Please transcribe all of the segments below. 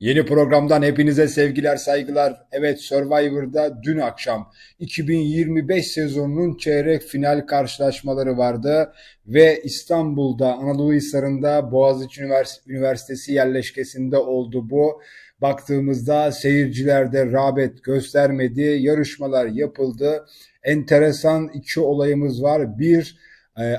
Yeni programdan hepinize sevgiler, saygılar. Evet Survivor'da dün akşam 2025 sezonunun çeyrek final karşılaşmaları vardı ve İstanbul'da Anadolu Hisarı'nda Boğaziçi Üniversitesi yerleşkesinde oldu bu. Baktığımızda seyircilerde rağbet göstermedi, yarışmalar yapıldı. Enteresan iki olayımız var. Bir,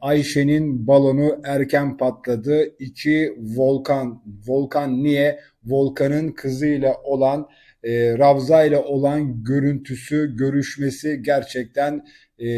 Ayşe'nin balonu erken patladı. İki, Volkan. Volkan niye? Volkan'ın kızıyla olan e, Ravza ile olan görüntüsü, görüşmesi gerçekten e,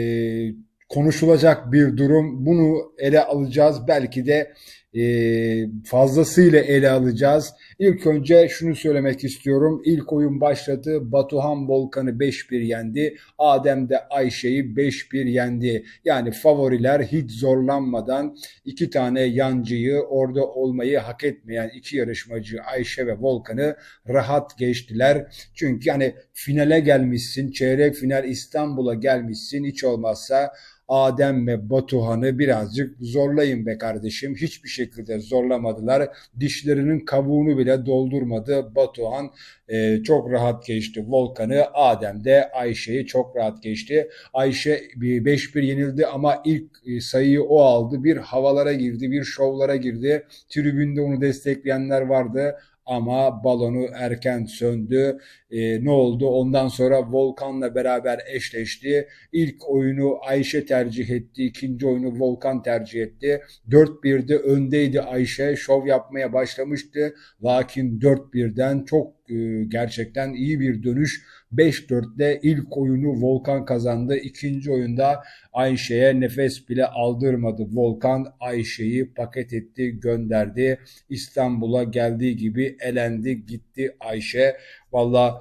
konuşulacak bir durum. Bunu ele alacağız. Belki de e, fazlasıyla ele alacağız. İlk önce şunu söylemek istiyorum. İlk oyun başladı. Batuhan Volkan'ı 5-1 yendi. Adem de Ayşe'yi 5-1 yendi. Yani favoriler hiç zorlanmadan iki tane yancıyı orada olmayı hak etmeyen iki yarışmacı Ayşe ve Volkan'ı rahat geçtiler. Çünkü yani finale gelmişsin, çeyrek final İstanbul'a gelmişsin hiç olmazsa Adem ve Batuhan'ı birazcık zorlayın be kardeşim. Hiçbir şekilde zorlamadılar. Dişlerinin kabuğunu bile doldurmadı. Batuhan e, çok rahat geçti Volkan'ı. Adem de Ayşe'yi çok rahat geçti. Ayşe 5-1 yenildi ama ilk e, sayıyı o aldı. Bir havalara girdi, bir şovlara girdi. Tribünde onu destekleyenler vardı ama balonu erken söndü. E, ne oldu? Ondan sonra Volkan'la beraber eşleşti. İlk oyunu Ayşe tercih etti. ikinci oyunu Volkan tercih etti. 4-1'de öndeydi Ayşe. Şov yapmaya başlamıştı. Lakin 4-1'den çok e, gerçekten iyi bir dönüş. 5-4'te ilk oyunu Volkan kazandı. İkinci oyunda Ayşe'ye nefes bile aldırmadı. Volkan Ayşe'yi paket etti, gönderdi. İstanbul'a geldiği gibi elendi, gitti Ayşe. Valla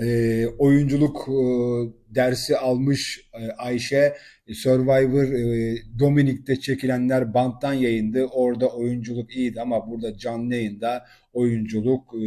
e, oyunculuk e, dersi almış e, Ayşe Survivor e, Dominik'te çekilenler banttan yayındı. Orada oyunculuk iyiydi ama burada canlı yayında oyunculuk e,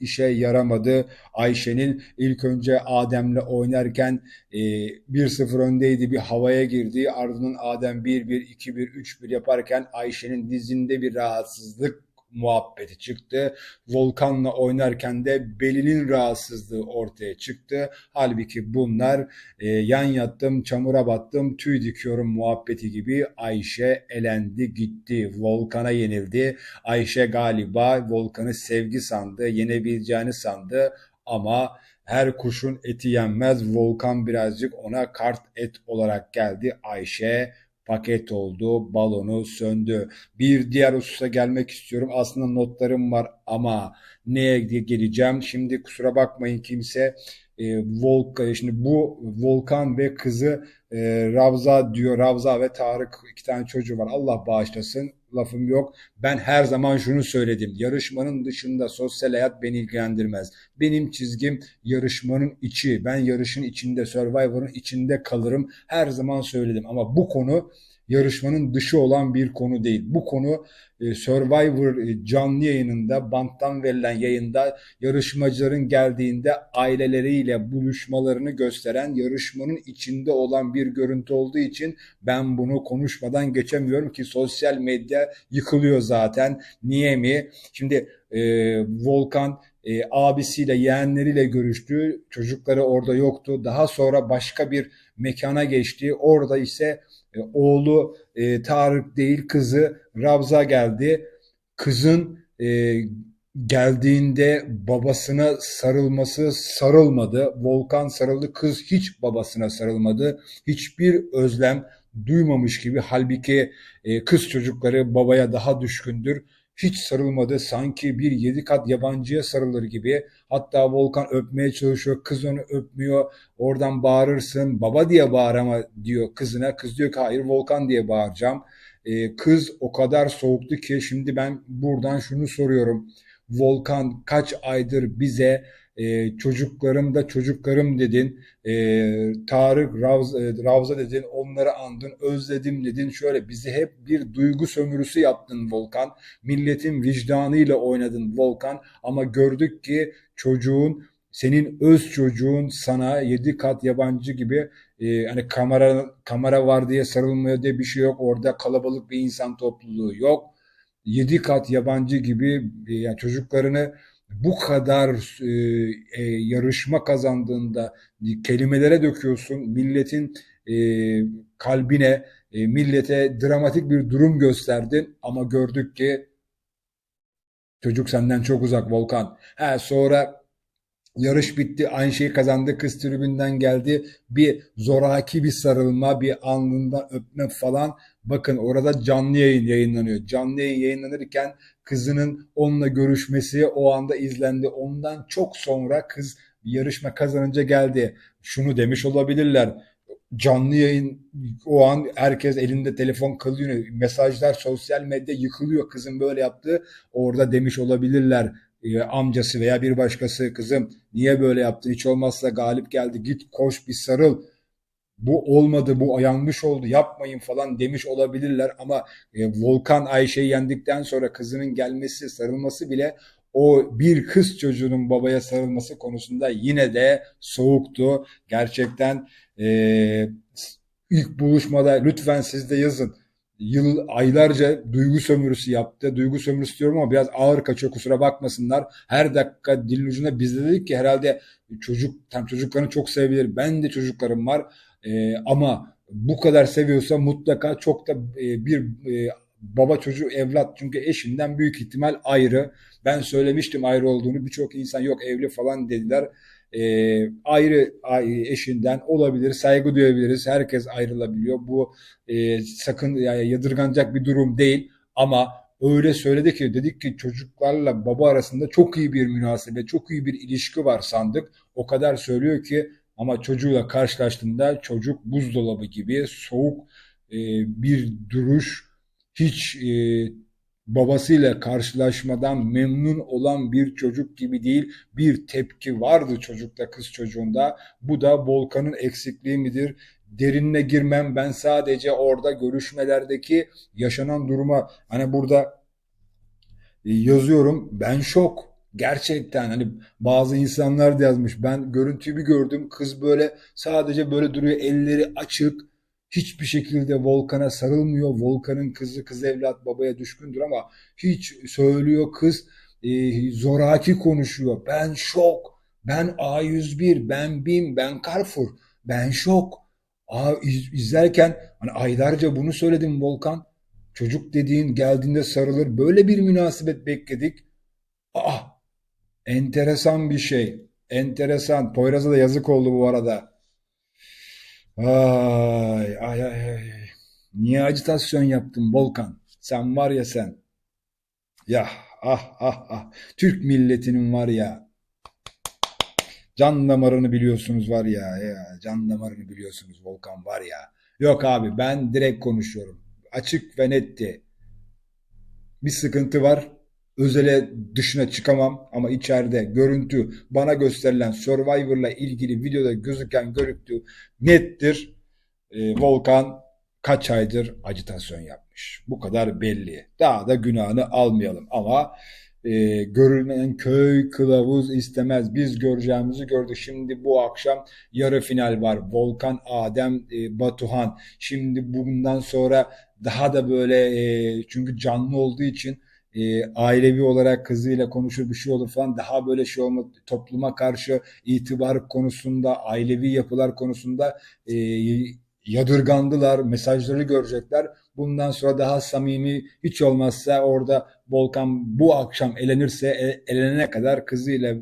işe yaramadı. Ayşe'nin ilk önce Adem'le oynarken e, 1-0 öndeydi bir havaya girdi. Ardından Adem 1-1, 2-1, 3-1 yaparken Ayşe'nin dizinde bir rahatsızlık muhabbeti çıktı. Volkan'la oynarken de belinin rahatsızlığı ortaya çıktı. Halbuki bunlar e, yan yattım, çamura battım, tüy dikiyorum muhabbeti gibi Ayşe elendi gitti. Volkan'a yenildi. Ayşe galiba Volkan'ı sevgi sandı, yenebileceğini sandı ama her kuşun eti yenmez. Volkan birazcık ona kart et olarak geldi. Ayşe paket oldu, balonu söndü. Bir diğer hususa gelmek istiyorum. Aslında notlarım var ama neye geleceğim? Şimdi kusura bakmayın kimse e, Volkan, şimdi bu Volkan ve kızı e, Ravza diyor. Ravza ve Tarık iki tane çocuğu var. Allah bağışlasın lafım yok. Ben her zaman şunu söyledim. Yarışmanın dışında sosyal hayat beni ilgilendirmez. Benim çizgim yarışmanın içi. Ben yarışın içinde, Survivor'ın içinde kalırım. Her zaman söyledim. Ama bu konu yarışmanın dışı olan bir konu değil. Bu konu e, Survivor e, canlı yayınında, banttan verilen yayında yarışmacıların geldiğinde aileleriyle buluşmalarını gösteren yarışmanın içinde olan bir görüntü olduğu için ben bunu konuşmadan geçemiyorum ki sosyal medya yıkılıyor zaten. Niye mi? Şimdi e, Volkan e, abisiyle yeğenleriyle görüştü. Çocukları orada yoktu. Daha sonra başka bir mekana geçti. Orada ise oğlu e, Tarık değil kızı Ravza geldi. Kızın e, geldiğinde babasına sarılması sarılmadı. Volkan sarıldı. Kız hiç babasına sarılmadı. Hiçbir özlem duymamış gibi. Halbuki e, kız çocukları babaya daha düşkündür hiç sarılmadı. Sanki bir yedi kat yabancıya sarılır gibi. Hatta Volkan öpmeye çalışıyor. Kız onu öpmüyor. Oradan bağırırsın. Baba diye bağır ama diyor kızına. Kız diyor ki hayır Volkan diye bağıracağım. Ee, kız o kadar soğuktu ki şimdi ben buradan şunu soruyorum. Volkan kaç aydır bize e, çocuklarım da çocuklarım dedin, e, Tarık, Ravza, Ravza dedin, onları andın, özledim dedin. Şöyle bizi hep bir duygu sömürüsü yaptın Volkan. Milletin vicdanıyla oynadın Volkan. Ama gördük ki çocuğun senin öz çocuğun sana yedi kat yabancı gibi e, hani kamera kamera var diye sarılmıyor diye bir şey yok. Orada kalabalık bir insan topluluğu yok yedi kat yabancı gibi e, yani çocuklarını bu kadar e, e, yarışma kazandığında kelimelere döküyorsun. Milletin e, kalbine, e, millete dramatik bir durum gösterdin ama gördük ki çocuk senden çok uzak Volkan. Ha, sonra Yarış bitti. Aynı şeyi kazandı. Kız tribünden geldi. Bir zoraki bir sarılma, bir alnından öpme falan. Bakın orada canlı yayın yayınlanıyor. Canlı yayın yayınlanırken kızının onunla görüşmesi o anda izlendi. Ondan çok sonra kız yarışma kazanınca geldi. Şunu demiş olabilirler. Canlı yayın o an herkes elinde telefon kalıyor. Mesajlar sosyal medya yıkılıyor. Kızın böyle yaptığı orada demiş olabilirler e, amcası veya bir başkası kızım niye böyle yaptın hiç olmazsa galip geldi git koş bir sarıl bu olmadı bu yanlış oldu yapmayın falan demiş olabilirler ama e, Volkan Ayşe'yi yendikten sonra kızının gelmesi sarılması bile o bir kız çocuğunun babaya sarılması konusunda yine de soğuktu. Gerçekten e, ilk buluşmada lütfen siz de yazın yıl aylarca duygu sömürüsü yaptı. Duygu sömürüsü diyorum ama biraz ağır kaçıyor kusura bakmasınlar. Her dakika dilin ucunda biz de dedik ki herhalde çocuk tam çocuklarını çok sevebilir. Ben de çocuklarım var. Ee, ama bu kadar seviyorsa mutlaka çok da e, bir e, baba çocuğu evlat çünkü eşinden büyük ihtimal ayrı. Ben söylemiştim ayrı olduğunu birçok insan yok evli falan dediler e, ayrı eşinden olabilir, saygı duyabiliriz. Herkes ayrılabiliyor. Bu e, sakın yani yadırganacak bir durum değil. Ama öyle söyledi ki dedik ki çocuklarla baba arasında çok iyi bir münasebet, çok iyi bir ilişki var sandık. O kadar söylüyor ki ama çocuğuyla karşılaştığında çocuk buzdolabı gibi soğuk e, bir duruş, hiç e, babasıyla karşılaşmadan memnun olan bir çocuk gibi değil bir tepki vardı çocukta kız çocuğunda. Bu da Volkan'ın eksikliği midir? Derinine girmem ben sadece orada görüşmelerdeki yaşanan duruma hani burada e, yazıyorum ben şok gerçekten hani bazı insanlar da yazmış ben görüntüyü bir gördüm kız böyle sadece böyle duruyor elleri açık hiçbir şekilde Volkan'a sarılmıyor. Volkan'ın kızı kız evlat babaya düşkündür ama hiç söylüyor kız e, zoraki konuşuyor. Ben şok. Ben A101, ben BİM, ben Carrefour. Ben şok. Aa, iz, izlerken hani aylarca bunu söyledim Volkan. Çocuk dediğin geldiğinde sarılır. Böyle bir münasebet bekledik. Ah, enteresan bir şey. Enteresan. Poyraz'a da yazık oldu bu arada. Ay ay ay. Niye acitasyon yaptın Volkan? Sen var ya sen. Ya ah ah ah. Türk milletinin var ya. Can damarını biliyorsunuz var ya. ya can damarını biliyorsunuz Volkan var ya. Yok abi ben direkt konuşuyorum. Açık ve netti. Bir sıkıntı var. Özele dışına çıkamam ama içeride görüntü bana gösterilen Survivor'la ilgili videoda gözüken görüntü nettir. Ee, Volkan kaç aydır acitasyon yapmış. Bu kadar belli. Daha da günahını almayalım ama e, görülmeyen köy kılavuz istemez. Biz göreceğimizi gördük. Şimdi bu akşam yarı final var. Volkan, Adem, e, Batuhan. Şimdi bundan sonra daha da böyle e, çünkü canlı olduğu için e, ailevi olarak kızıyla konuşur bir şey olur falan daha böyle şey olma topluma karşı itibar konusunda ailevi yapılar konusunda e, yadırgandılar mesajları görecekler bundan sonra daha samimi hiç olmazsa orada Volkan bu akşam elenirse e, elenene kadar kızıyla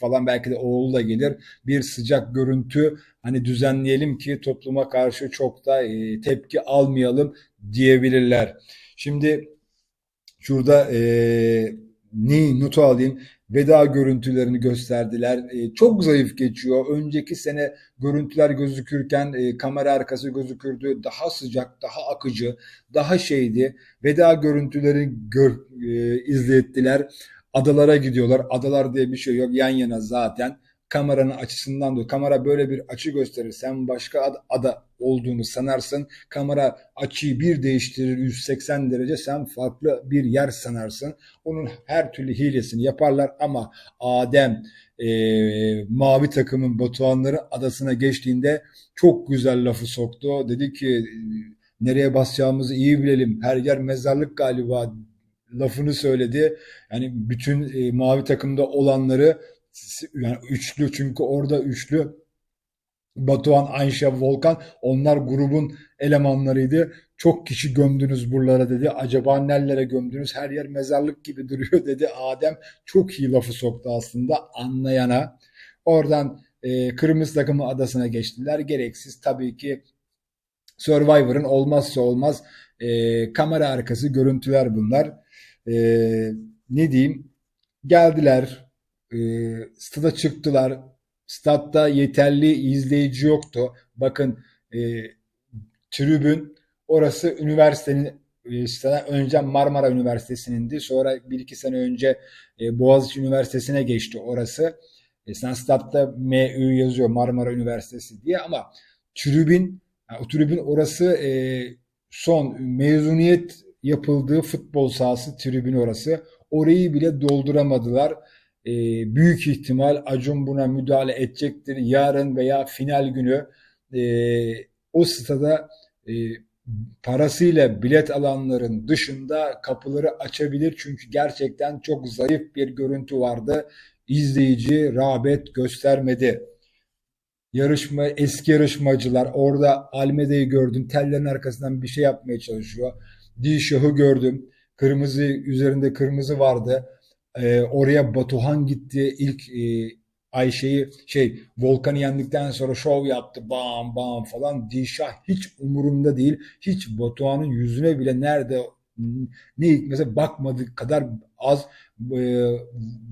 falan belki de oğlu da gelir bir sıcak görüntü hani düzenleyelim ki topluma karşı çok da e, tepki almayalım diyebilirler. Şimdi Şurada e, neyi notu alayım? Veda görüntülerini gösterdiler. E, çok zayıf geçiyor. Önceki sene görüntüler gözükürken e, kamera arkası gözükürdü. Daha sıcak, daha akıcı, daha şeydi. Veda görüntüleri gör, e, izlettiler. Adalara gidiyorlar. Adalar diye bir şey yok. Yan yana zaten kameranın açısından da kamera böyle bir açı gösterir. Sen başka ad, ada olduğunu sanarsın. Kamera açıyı bir değiştirir 180 derece sen farklı bir yer sanarsın. Onun her türlü hilesini yaparlar ama Adem e, mavi takımın Batuhanları adasına geçtiğinde çok güzel lafı soktu. Dedi ki nereye basacağımızı iyi bilelim. Her yer mezarlık galiba lafını söyledi. Yani bütün e, mavi takımda olanları yani üçlü çünkü orada üçlü Batuhan, Ayşe, Volkan onlar grubun elemanlarıydı. Çok kişi gömdünüz buralara dedi. Acaba nerelere gömdünüz? Her yer mezarlık gibi duruyor dedi. Adem çok iyi lafı soktu aslında anlayana. Oradan e, kırmızı takımı adasına geçtiler. Gereksiz tabii ki Survivor'ın olmazsa olmaz e, kamera arkası görüntüler bunlar. E, ne diyeyim? Geldiler, e, stada çıktılar. Statta yeterli izleyici yoktu. Bakın e, tribün orası üniversitenin e, önce Marmara Üniversitesi'nindi. Sonra bir iki sene önce e, Boğaziçi Üniversitesi'ne geçti orası. E, sen statta MÜ yazıyor Marmara Üniversitesi diye ama tribün yani o tribün orası son mezuniyet yapıldığı futbol sahası tribün orası. Orayı bile dolduramadılar. E, büyük ihtimal Acun buna müdahale edecektir. Yarın veya final günü e, o stada e, parasıyla bilet alanların dışında kapıları açabilir. Çünkü gerçekten çok zayıf bir görüntü vardı. İzleyici rağbet göstermedi. Yarışma eski yarışmacılar orada Almeda'yı gördüm. Tellerin arkasından bir şey yapmaya çalışıyor. Dilşah'ı gördüm. Kırmızı üzerinde kırmızı vardı. Ee, oraya Batuhan gitti. İlk e, Ayşe'yi şey Volkan'ı yendikten sonra şov yaptı bam bam falan. Dilşah hiç umurunda değil. Hiç Batuhan'ın yüzüne bile nerede ne hikmetse bakmadığı kadar az e,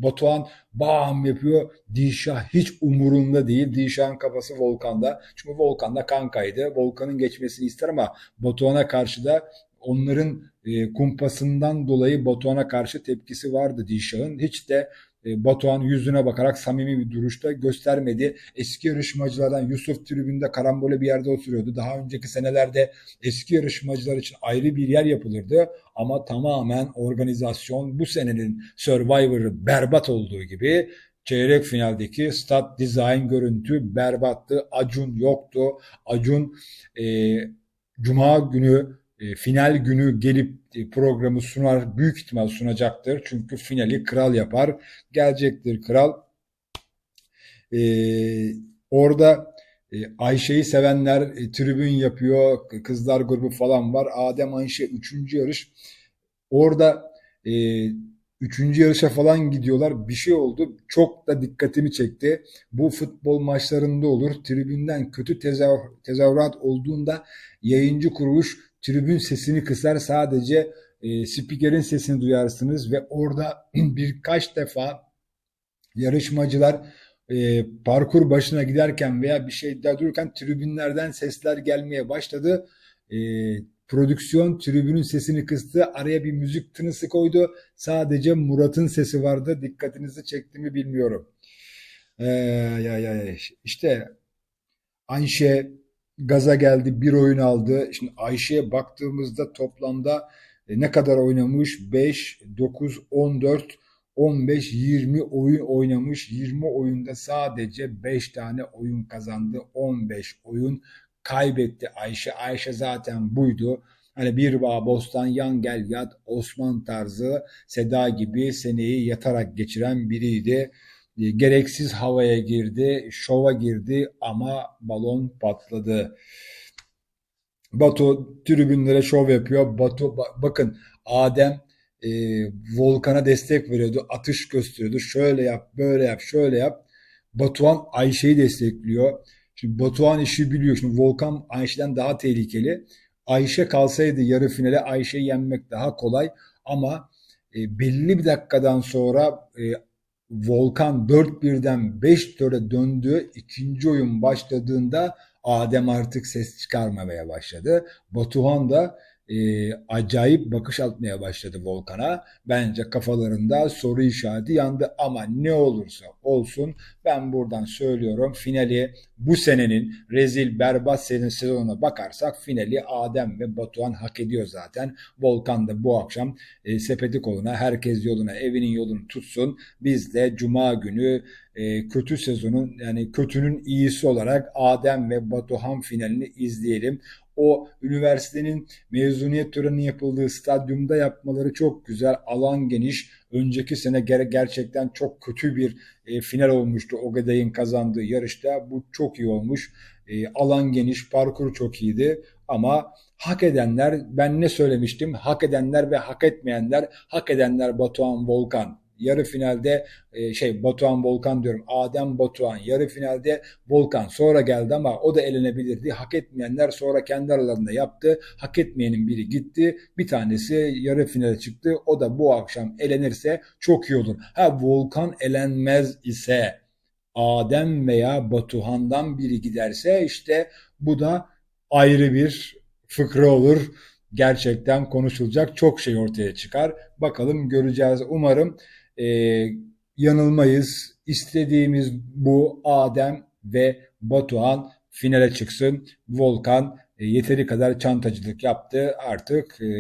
Batuhan bam yapıyor. Dilşah hiç umurunda değil. Dilşah'ın kafası Volkan'da. Çünkü Volkan'da kankaydı. Volkan'ın geçmesini ister ama Batuhan'a karşı da onların e, kumpasından dolayı Batuhan'a karşı tepkisi vardı Dilşah'ın. Hiç de e, Batuhan yüzüne bakarak samimi bir duruşta göstermedi. Eski yarışmacılardan Yusuf tribünde karambole bir yerde oturuyordu. Daha önceki senelerde eski yarışmacılar için ayrı bir yer yapılırdı. Ama tamamen organizasyon bu senenin Survivor'ı berbat olduğu gibi çeyrek finaldeki stat design görüntü berbattı. Acun yoktu. Acun e, Cuma günü e, final günü gelip e, programı sunar, büyük ihtimal sunacaktır. Çünkü finali kral yapar. Gelecektir kral. E, orada e, Ayşe'yi sevenler tribün yapıyor, kızlar grubu falan var. Adem Ayşe üçüncü yarış. Orada e, üçüncü yarışa falan gidiyorlar. Bir şey oldu. Çok da dikkatimi çekti. Bu futbol maçlarında olur. Tribünden kötü tezav tezahürat olduğunda yayıncı kuruluş tribün sesini kısar sadece e, spikerin sesini duyarsınız ve orada birkaç defa yarışmacılar e, parkur başına giderken veya bir şey daha dururken tribünlerden sesler gelmeye başladı. E, prodüksiyon tribünün sesini kıstı. Araya bir müzik tınısı koydu. Sadece Murat'ın sesi vardı. Dikkatinizi çekti mi bilmiyorum. Ee, ya, ya, işte Ayşe gaza geldi, bir oyun aldı. Şimdi Ayşe'ye baktığımızda toplamda e, ne kadar oynamış? 5, 9, 14, 15, 20 oyun oynamış. 20 oyunda sadece 5 tane oyun kazandı. 15 oyun kaybetti Ayşe. Ayşe zaten buydu. Hani bir bağ bostan yan gel yat Osman tarzı Seda gibi seneyi yatarak geçiren biriydi. E, gereksiz havaya girdi, şova girdi ama balon patladı. Batu tribünlere şov yapıyor. Batu bakın Adem e, Volkan'a destek veriyordu. Atış gösteriyordu. Şöyle yap, böyle yap, şöyle yap. Batuhan Ayşe'yi destekliyor. Şimdi Batuhan işi biliyor. Şimdi Volkan Ayşe'den daha tehlikeli. Ayşe kalsaydı yarı finale Ayşe'yi yenmek daha kolay ama e, belli bir dakikadan sonra e, Volkan 4-1'den 5-4'e döndü. İkinci oyun başladığında Adem artık ses çıkarmamaya başladı. Batuhan da e, acayip bakış atmaya başladı Volkan'a. Bence kafalarında soru işareti yandı ama ne olursa olsun ben buradan söylüyorum finali bu senenin rezil berbat sezonuna bakarsak finali Adem ve Batuhan hak ediyor zaten. Volkan da bu akşam e, sepeti koluna herkes yoluna evinin yolunu tutsun. Biz de cuma günü e, kötü sezonun yani kötünün iyisi olarak Adem ve Batuhan finalini izleyelim. O üniversitenin mezuniyet töreni yapıldığı stadyumda yapmaları çok güzel. Alan geniş. Önceki sene ger- gerçekten çok kötü bir e, final olmuştu Ogeday'ın kazandığı yarışta. Bu çok iyi olmuş. E, alan geniş, parkur çok iyiydi. Ama hak edenler, ben ne söylemiştim? Hak edenler ve hak etmeyenler, hak edenler Batuhan Volkan. Yarı finalde e, şey Batuhan Volkan diyorum. Adem Batuhan yarı finalde Volkan sonra geldi ama o da elenebilirdi. Hak etmeyenler sonra kendi aralarında yaptı. Hak etmeyenin biri gitti. Bir tanesi yarı finale çıktı. O da bu akşam elenirse çok iyi olur. Ha Volkan elenmez ise Adem veya Batuhan'dan biri giderse işte bu da ayrı bir fıkra olur. Gerçekten konuşulacak çok şey ortaya çıkar. Bakalım göreceğiz. Umarım e, yanılmayız. İstediğimiz bu Adem ve Batuhan finale çıksın. Volkan e, yeteri kadar çantacılık yaptı. Artık e,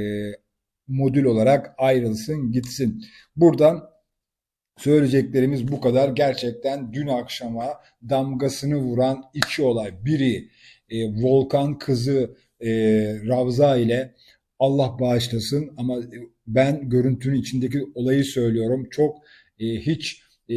modül olarak ayrılsın gitsin. Buradan Söyleyeceklerimiz bu kadar. Gerçekten dün akşama damgasını vuran iki olay. Biri e, Volkan kızı e, Ravza ile Allah bağışlasın ama ben görüntünün içindeki olayı söylüyorum. Çok e, hiç e,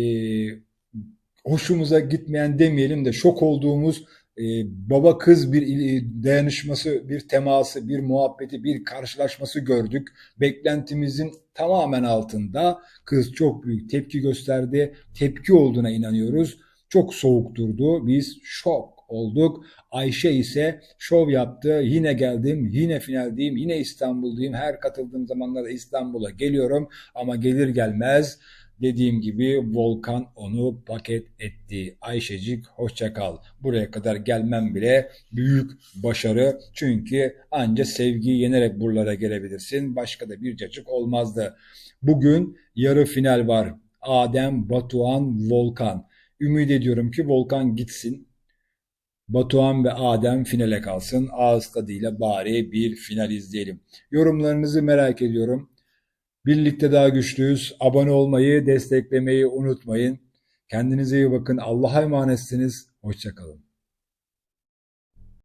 hoşumuza gitmeyen demeyelim de şok olduğumuz e, baba kız bir il- dayanışması, bir teması, bir muhabbeti, bir karşılaşması gördük. Beklentimizin tamamen altında. Kız çok büyük tepki gösterdi. Tepki olduğuna inanıyoruz. Çok soğuk durdu. Biz şok olduk. Ayşe ise şov yaptı. Yine geldim, yine finaldeyim, yine İstanbul'dayım. Her katıldığım zamanlarda İstanbul'a geliyorum ama gelir gelmez dediğim gibi Volkan onu paket etti. Ayşecik hoşça kal. Buraya kadar gelmem bile büyük başarı. Çünkü anca sevgiyi yenerek buralara gelebilirsin. Başka da bir cacık olmazdı. Bugün yarı final var. Adem, Batuhan, Volkan. Ümit ediyorum ki Volkan gitsin. Batuhan ve Adem finale kalsın. Ağız tadıyla bari bir final izleyelim. Yorumlarınızı merak ediyorum. Birlikte daha güçlüyüz. Abone olmayı, desteklemeyi unutmayın. Kendinize iyi bakın. Allah'a emanetsiniz. Hoşça kalın.